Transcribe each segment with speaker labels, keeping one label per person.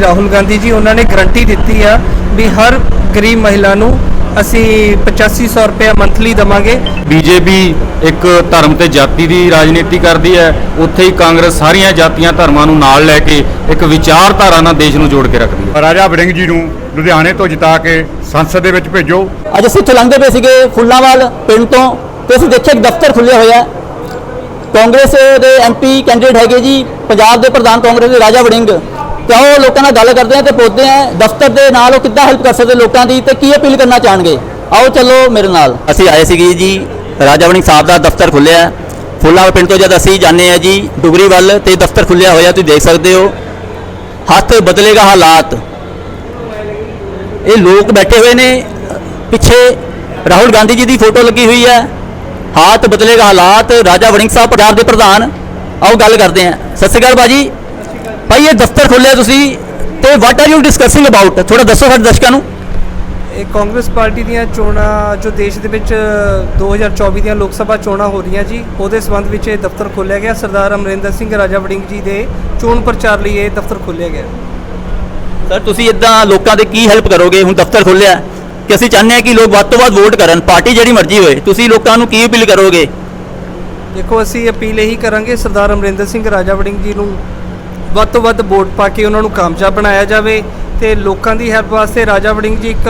Speaker 1: ਰਾਹੁਲ ਗਾਂਧੀ ਜੀ ਉਹਨਾਂ ਨੇ ਗਰੰਟੀ ਦਿੱਤੀ ਆ ਵੀ ਹਰ ਗਰੀਬ ਮਹਿਲਾ ਨੂੰ ਅਸੀਂ 8500 ਰੁਪਏ ਮੰਥਲੀ ਦਵਾਂਗੇ।
Speaker 2: ਬੀਜੇਪੀ ਇੱਕ ਧਰਮ ਤੇ ਜਾਤੀ ਦੀ ਰਾਜਨੀਤੀ ਕਰਦੀ ਹੈ। ਉੱਥੇ ਹੀ ਕਾਂਗਰਸ ਸਾਰੀਆਂ ਜਾਤੀਆਂ ਧਰਮਾਂ ਨੂੰ ਨਾਲ ਲੈ ਕੇ ਇੱਕ ਵਿਚਾਰਧਾਰਾ ਨਾਲ ਦੇਸ਼ ਨੂੰ ਜੋੜ ਕੇ ਰੱਖਦੀ ਹੈ।
Speaker 3: ਰਾਜਾ ਵੜਿੰਗ ਜੀ ਨੂੰ ਲੁਧਿਆਣੇ ਤੋਂ ਜਿਤਾ ਕੇ ਸੰਸਦ ਦੇ ਵਿੱਚ ਭੇਜੋ।
Speaker 4: ਅੱਜ ਅਸੀਂ ਇੱਥੇ ਲੰਘਦੇ ਪਏ ਸੀਗੇ ਫੁੱਲਾਂਵਾਲ ਪਿੰਡ ਤੋਂ ਤੇ ਅਸੀਂ ਦੇਖਿਆ ਇੱਕ ਦਫ਼ਤਰ ਖੁੱਲਿਆ ਹੋਇਆ। ਕਾਂਗਰਸ ਦੇ ਐਮਪੀ ਕੈਂਡੀਡੇਟ ਹੈਗੇ ਜੀ ਪੰਜਾਬ ਦੇ ਪ੍ਰਧਾਨ ਕਾਂਗਰਸ ਦੇ ਰਾਜਾ ਵੜਿੰਗ। ਤੇ ਉਹ ਲੋਕਾਂ ਨਾਲ ਗੱਲ ਕਰਦੇ ਆ ਤੇ ਪੁੱਛਦੇ ਆ, ਦਫ਼ਤਰ ਦੇ ਨਾਲ ਉਹ ਕਿੱਦਾਂ ਹੈਲਪ ਕਰ ਸਕਦੇ ਲੋਕਾਂ ਦੀ ਤੇ ਕੀ ਅਪੀਲ ਕਰਨਾ ਚਾਹਣਗੇ? ਆਓ ਚੱਲੋ ਮੇਰੇ ਨਾਲ। ਅਸੀਂ ਆਏ ਸੀਗੇ ਜੀ, ਰਾਜਾ ਵੜਿੰਗ ਸਾਹਿਬ ਦਾ ਦਫ਼ਤਰ ਖੁੱਲਿਆ ਹੈ। ਪਿੰਡ ਤੋਂ ਜਦ ਅਸੀਂ ਜਾਂਦੇ ਆ ਜੀ, ਡੁਗਰੀ ਵੱਲ, ਤੇ ਦਫ਼ਤਰ ਖੁੱਲਿਆ ਹੋਇਆ, ਤੁਸੀਂ ਦੇਖ ਸਕਦੇ ਹੋ। ਹੱਥ ਬਦਲੇਗਾ ਹਾਲਾਤ। ਇਹ ਲੋਕ ਬੈਠੇ ਹੋਏ ਨੇ। ਪਿੱਛੇ ਰਾਹੁਲ ਗਾਂਧੀ ਜੀ ਦੀ ਫੋਟੋ ਲੱਗੀ ਹੋਈ ਹੈ। ਹੱਥ ਬਦਲੇਗਾ ਹਾਲਾਤ। ਰਾਜਾ ਵੜਿੰਗ ਸਾਹਿਬ, ਪੰਜਾਬ ਦੇ ਪ੍ਰਧਾਨ। ਆਓ ਗੱਲ ਕਰਦੇ ਹਾਂ। ਸਤਿ ਸ਼੍ਰੀ ਅਕਾਲ ਬਾਜੀ ਭਾਈ ਇਹ ਦਫ਼ਤਰ ਖੋਲ੍ਹਿਆ ਤੁਸੀਂ ਤੇ what are you discussing about ਥੋੜਾ ਦੱਸੋ ਸਾਡੇ ਦਰਸ਼ਕਾਂ ਨੂੰ।
Speaker 1: ਇਹ ਕਾਂਗਰਸ ਪਾਰਟੀ ਦੀਆਂ ਚੋਣਾਂ ਜੋ ਦੇਸ਼ ਦੇ ਵਿੱਚ 2024 ਦੀਆਂ ਲੋਕ ਸਭਾ ਚੋਣਾਂ ਹੋ ਰਹੀਆਂ ਜੀ ਉਹਦੇ ਸੰਬੰਧ ਵਿੱਚ ਇਹ ਦਫ਼ਤਰ ਖੋਲ੍ਹਿਆ ਗਿਆ। ਸਰਦਾਰ ਅਮਰਿੰਦਰ ਸਿੰਘ ਰਾਜਾ ਵੜਿੰਗ ਜੀ ਦੇ ਚੋਣ ਪ੍ਰਚਾਰ ਲਈ ਇਹ ਦਫ਼ਤਰ ਖੋਲ੍ਹਿਆ ਗਿਆ।
Speaker 4: ਸਰ ਤੁਸੀਂ ਇਦਾਂ ਲੋਕਾਂ ਦੇ ਕੀ ਹੈਲਪ ਕਰੋਗੇ? ਹੁਣ ਦਫ਼ਤਰ ਖੋਲ੍ਹਿਆ ਕਿ ਅਸੀਂ ਚਾਹੁੰਦੇ ਹਾਂ ਕਿ ਲੋਕ ਵੱਧ ਤੋਂ ਵੱਧ ਵੋਟ ਕਰਨ ਪਾਰਟੀ ਜਿਹੜੀ ਮਰਜ਼ੀ ਹੋਏ। ਤੁਸੀਂ ਲੋਕਾਂ ਨੂੰ ਕੀ ਅਪੀਲ ਕਰੋਗੇ?
Speaker 1: ਦੇਖੋ ਅਸੀਂ ਅਪੀਲ ਇਹੀ ਕਰਾਂਗੇ ਸਰਦਾਰ ਅਮਰਿੰਦਰ ਸਿੰਘ ਰਾਜਾ ਵੜਿੰਗ ਜੀ ਨੂੰ ਵੱਧ ਤੋਂ ਵੱਧ ਵੋਟ ਪਾ ਕੇ ਉਹਨਾਂ ਨੂੰ ਕਾਮਯਾਬ ਬਣਾਇਆ ਜਾਵੇ ਤੇ ਲੋਕਾਂ ਦੀ ਹੈਲਪ ਵਾਸਤੇ ਰਾਜਾ ਵੜਿੰਗ ਜੀ ਇੱਕ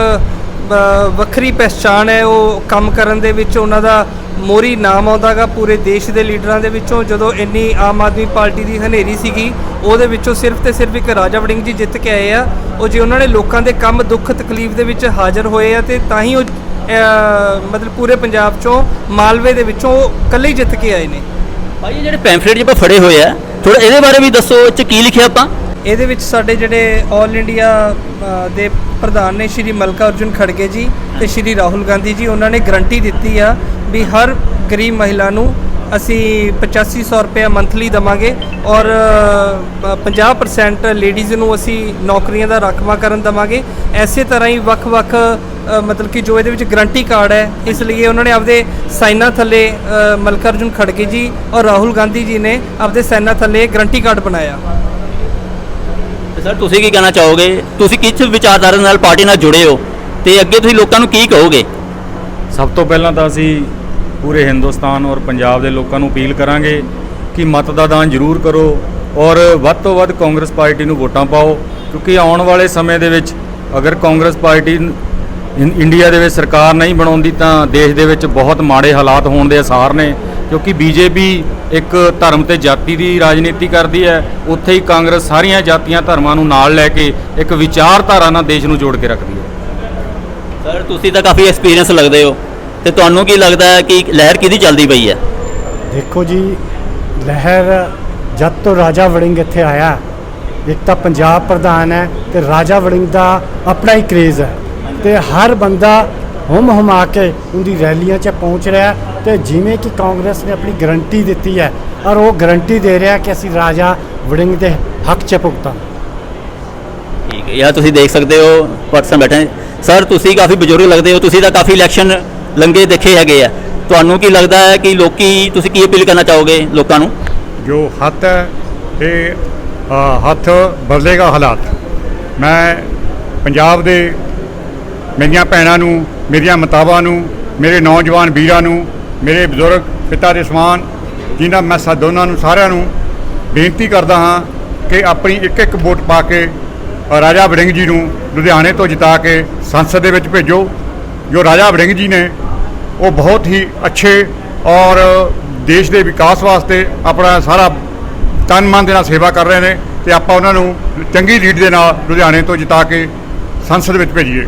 Speaker 1: ਵੱਖਰੀ ਪਹਿਚਾਣ ਹੈ। ਉਹ ਕੰਮ ਕਰਨ ਦੇ ਵਿੱਚ ਉਹਨਾਂ ਦਾ ਮੋਰੀ ਨਾਮ ਆਉਂਦਾਗਾ ਪੂਰੇ ਦੇਸ਼ ਦੇ ਲੀਡਰਾਂ ਦੇ ਵਿੱਚੋਂ ਜਦੋਂ ਇੰਨੀ ਆਮ ਆਦਮੀ ਪਾਰਟੀ ਦੀ ਹਨੇਰੀ ਸੀਗੀ, ਉਹਦੇ ਵਿੱਚੋਂ ਸਿਰਫ ਤੇ ਸਿਰਫ ਇੱਕ ਰਾਜਾ ਵੜਿੰਗ ਜੀ ਜਿੱਤ ਕੇ ਆਏ ਆ। ਉਹ ਜੇ ਉਹਨਾਂ ਨੇ ਲੋਕਾਂ ਦੇ ਕੰਮ ਦੁੱਖ ਤਕਲੀਫ ਦੇ ਵਿੱਚ ਹਾਜ਼ਰ ਹੋਏ ਆ ਤੇ ਤਾਂ ਹੀ ਉਹ ਮਤਲਬ ਪੂਰੇ ਪੰਜਾਬ ਚੋਂ ਮਾਲਵੇ ਦੇ ਵਿੱਚੋਂ ਇਕੱਲੇ ਜਿੱਤ ਕੇ ਆਏ ਨੇ।
Speaker 4: ਭਾਈ ਜਿਹੜੇ ਪੈਂਫਲੇਟ ਜਿਹੇ ਆਪਾਂ ਫੜੇ ਹੋਏ ਆ ਥੋੜਾ ਇਹਦੇ ਬਾਰੇ ਵੀ ਦੱਸੋ, ਇਹ ਚ ਕੀ ਲਿਖਿਆ ਆਪਾਂ?
Speaker 1: ਇਹਦੇ ਵਿੱਚ ਸਾਡੇ ਜਿਹੜੇ 올 ਇੰਡੀਆ ਦੇ ਪ੍ਰਧਾਨ ਨੇ ਸ਼੍ਰੀ ਮਲਕਾ ਅਰਜੁਨ ਖੜਗੇ ਜੀ ਤੇ ਸ਼੍ਰੀ ਰਾਹੁਲ ਗਾਂਧੀ ਜੀ, ਉਹਨਾਂ ਨੇ ਗਰੰਟੀ ਦਿੱਤੀ ਆ ਵੀ ਹਰ ਗਰੀਬ ਮਹਿਲਾ ਨੂੰ ਅਸੀਂ 8500 ਰੁਪਏ ਮੰਥਲੀ ਦਵਾਂਗੇ ਔਰ ਅ, 50% ਲੇਡੀਜ਼ ਨੂੰ ਅਸੀਂ ਨੌਕਰੀਆਂ ਦਾ ਰਾਖਵਾਂਕਰਨ ਦਵਾਂਗੇ। ਐਸੇ ਤਰ੍ਹਾਂ ਹੀ ਵੱਖ-ਵੱਖ ਮਤਲਬ ਕਿ ਜੋ ਇਹਦੇ ਵਿੱਚ ਗਰੰਟੀ ਕਾਰਡ ਹੈ ਇਸ ਲਈ ਉਹਨਾਂ ਨੇ ਆਪਦੇ ਸਾਈਨਾਂ ਥੱਲੇ ਅ, ਮਲਕਾ ਅਰਜੁਨ ਖੜਗੇ ਜੀ ਔਰ ਰਾਹੁਲ ਗਾਂਧੀ ਜੀ ਨੇ ਆਪਦੇ ਸਾਈਨਾਂ ਥੱਲੇ ਗਰੰਟੀ ਕਾਰਡ ਬਣਾਇਆ।
Speaker 4: ਸਰ ਤੁਸੀਂ ਕੀ ਕਹਿਣਾ ਚਾਹੋਗੇ? ਤੁਸੀਂ ਕਿਸ ਵਿਚਾਰਧਾਰਾ ਨਾਲ ਪਾਰਟੀ ਨਾਲ ਜੁੜੇ ਹੋ? ਤੇ ਅੱਗੇ ਤੁਸੀਂ ਲੋਕਾਂ ਨੂੰ ਕੀ ਕਹੋਗੇ?
Speaker 2: ਸਭ ਤੋਂ ਪਹਿਲਾਂ ਤਾਂ ਅਸੀਂ ਪੂਰੇ ਹਿੰਦੁਸਤਾਨ ਔਰ ਪੰਜਾਬ ਦੇ ਲੋਕਾਂ ਨੂੰ ਅਪੀਲ ਕਰਾਂਗੇ ਕਿ ਮਤ ਦਾ ਦਾਨ ਜ਼ਰੂਰ ਕਰੋ ਔਰ ਵੱਧ ਤੋਂ ਵੱਧ ਕਾਂਗਰਸ ਪਾਰਟੀ ਨੂੰ ਵੋਟਾਂ ਪਾਓ, ਕਿਉਂਕਿ ਆਉਣ ਵਾਲੇ ਸਮੇਂ ਦੇ ਵਿੱਚ ਅਗਰ ਕਾਂਗਰਸ ਪਾਰਟੀ ਇੰਡੀਆ ਦੇ ਵਿੱਚ ਸਰਕਾਰ ਨਹੀਂ ਬਣਾਉਂਦੀ ਤਾਂ ਦੇਸ਼ ਦੇ ਵਿੱਚ ਬਹੁਤ ਮਾੜੇ ਹਾਲਾਤ ਹੋਣ ਦੇ ਅਸਾਰ ਨੇ, ਕਿਉਂਕਿ ਬੀਜੇਪੀ ਇੱਕ ਧਰਮ ਤੇ ਜਾਤੀ ਦੀ ਰਾਜਨੀਤੀ ਕਰਦੀ ਹੈ, ਉੱਥੇ ਹੀ ਕਾਂਗਰਸ ਸਾਰੀਆਂ ਜਾਤੀਆਂ ਧਰਮਾਂ ਨੂੰ ਨਾਲ ਲੈ ਕੇ ਇੱਕ ਵਿਚਾਰਧਾਰਾ ਨਾਲ ਦੇਸ਼ ਨੂੰ ਜੋੜ ਕੇ ਰੱਖਦੀ ਹੈ।
Speaker 4: ਸਰ ਤੁਸੀਂ ਤਾਂ ਕਾਫੀ ਐਕਸਪੀਰੀਅੰਸ ਲੱਗਦੇ ਹੋ। ਤੇ ਤੁਹਾਨੂੰ ਕੀ ਲੱਗਦਾ ਹੈ ਕਿ ਲਹਿਰ ਕਿਹਦੀ ਚੱਲਦੀ ਪਈ ਹੈ
Speaker 5: ਦੇਖੋ ਜੀ ਲਹਿਰ ਜਦ ਤੋਂ ਰਾਜਾ ਵੜਿੰਗ ਇੱਥੇ ਆਇਆ ਇੱਕ ਤਾਂ ਪੰਜਾਬ ਪ੍ਰਧਾਨ ਹੈ ਤੇ ਰਾਜਾ ਵੜਿੰਗ ਦਾ ਆਪਣਾ ਹੀ ਕ੍ਰੇਜ਼ ਹੈ ਤੇ ਹਰ ਬੰਦਾ ਹੁਮ ਹੁਮਾ ਕੇ ਉਹਦੀ ਰੈਲੀਆਂ 'ਚ ਪਹੁੰਚ ਰਿਹਾ ਤੇ ਜਿਵੇਂ ਕਿ ਕਾਂਗਰਸ ਨੇ ਆਪਣੀ ਗਰੰਟੀ ਦਿੱਤੀ ਹੈ ਔਰ ਉਹ ਗਰੰਟੀ ਦੇ ਰਿਹਾ ਕਿ ਅਸੀਂ ਰਾਜਾ ਵੜਿੰਗ ਦੇ ਹੱਕ 'ਚ ਭੁਗਤਾਂ
Speaker 4: ਠੀਕ ਹੈ ਯਾਰ ਤੁਸੀਂ ਦੇਖ ਸਕਦੇ ਹੋ ਪਰਸਨ ਬੈਠੇ। ਸਰ ਤੁਸੀਂ ਕਾਫੀ ਬਜ਼ੁਰਗ ਲੱਗਦੇ ਹੋ ਤੁਸੀਂ ਤਾਂ ਕਾਫੀ ਇਲੈਕਸ਼ਨ ਲੰਗੇ ਦੇਖੇ ਹੈਗੇ ਆ। ਤੁਹਾਨੂੰ ਕੀ ਲੱਗਦਾ ਹੈ ਕਿ ਲੋਕੀ ਤੁਸੀਂ ਕੀ ਅਪੀਲ ਕਰਨਾ ਚਾਹੋਗੇ ਲੋਕਾਂ ਨੂੰ?
Speaker 3: ਜੋ ਹੱਥ ਹੈ ਇਹ ਅ, ਹੱਥ ਬਦਲੇਗਾ ਹਾਲਾਤ। ਮੈਂ ਪੰਜਾਬ ਦੇ ਮੇਰੀਆਂ ਭੈਣਾਂ ਨੂੰ ਮੇਰੀਆਂ ਮਾਤਾਵਾਂ ਨੂੰ ਮੇਰੇ ਨੌਜਵਾਨ ਵੀਰਾਂ ਨੂੰ ਮੇਰੇ ਬਜ਼ੁਰਗ ਪਿਤਾ ਦੇ ਸਮਾਨ ਜਿਨ੍ਹਾਂ ਮੈਂ ਸਾ ਦੋਨਾਂ ਨੂੰ ਸਾਰਿਆਂ ਨੂੰ ਬੇਨਤੀ ਕਰਦਾ ਹਾਂ ਕਿ ਆਪਣੀ ਇੱਕ ਇੱਕ ਵੋਟ ਪਾ ਕੇ ਅ, ਰਾਜਾ ਵੜਿੰਗ ਜੀ ਨੂੰ ਲੁਧਿਆਣੇ ਤੋਂ ਜਿਤਾ ਕੇ ਸੰਸਦ ਦੇ ਵਿੱਚ ਭੇਜੋ। ਜੋ ਰਾਜਾ ਵੜਿੰਗ ਜੀ ਨੇ, ਉਹ ਬਹੁਤ ਹੀ ਅੱਛੇ ਔਰ ਦੇਸ਼ ਦੇ ਵਿਕਾਸ ਵਾਸਤੇ ਆਪਣਾ ਸਾਰਾ ਤਨ ਮਨ ਦੇ ਨਾਲ ਸੇਵਾ ਕਰ ਰਹੇ ਨੇ ਤੇ ਆਪਾਂ ਉਹਨਾਂ ਨੂੰ ਚੰਗੀ ਲੀਡ ਦੇ ਨਾਲ ਲੁਧਿਆਣੇ ਤੋਂ ਜਿਤਾ ਕੇ ਸੰਸਦ ਵਿੱਚ ਭੇਜੀਏ।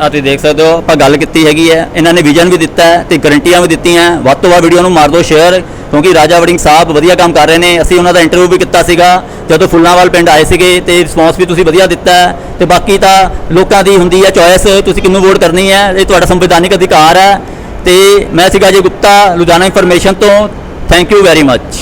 Speaker 4: ਆ ਤੁਸੀਂ ਦੇਖ ਸਕਦੇ ਹੋ, ਆਪਾਂ ਗੱਲ ਕੀਤੀ ਹੈਗੀ ਹੈ। ਇਹਨਾਂ ਨੇ ਵਿਜ਼ਨ ਵੀ ਦਿੱਤਾ ਹੈ ਤੇ ਗਰੰਟੀਆਂ ਵੀ ਦਿੱਤੀਆਂ ਵੱਧ ਤੋਂ ਵੱਧ ਵੀਡੀਓ ਨੂੰ ਮਾਰ ਦਿਓ ਸ਼ੇਅਰ ਕਿਉਂਕਿ ਰਾਜਾ ਵੜਿੰਗ ਸਾਹਿਬ ਵਧੀਆ ਕੰਮ ਕਰ ਰਹੇ ਨੇ। ਅਸੀਂ ਉਹਨਾਂ ਦਾ ਇੰਟਰਵਿਊ ਵੀ ਕੀਤਾ ਸੀਗਾ, ਜਦੋਂ ਫੁੱਲਾਂਵਾਲ ਪਿੰਡ ਆਏ ਸੀਗੇ ਤੇ ਰਿਸਪੌਂਸ ਵੀ ਤੁਸੀਂ ਵਧੀਆ ਦਿੱਤਾ ਹੈ। ਤੇ ਬਾਕੀ ਤਾਂ ਲੋਕਾਂ ਦੀ ਹੁੰਦੀ ਹੈ ਚੋਇਸ ਤੁਸੀਂ ਕਿੰਨੂੰ ਵੋਟ ਕਰਨੀ ਹੈ, ਇਹ ਤੁਹਾਡਾ ਸੰਵਿਧਾਨਿਕ ਅਧਿਕਾਰ ਹੈ। ਤੇ ਮੈਂ ਸੀਗਾ ਜੀ ਗੁਪਤਾ, ਲੁਧਿਆਣਾ ਇਨਫੋਰਮੇਸ਼ਨ ਤੋਂ। Thank you very much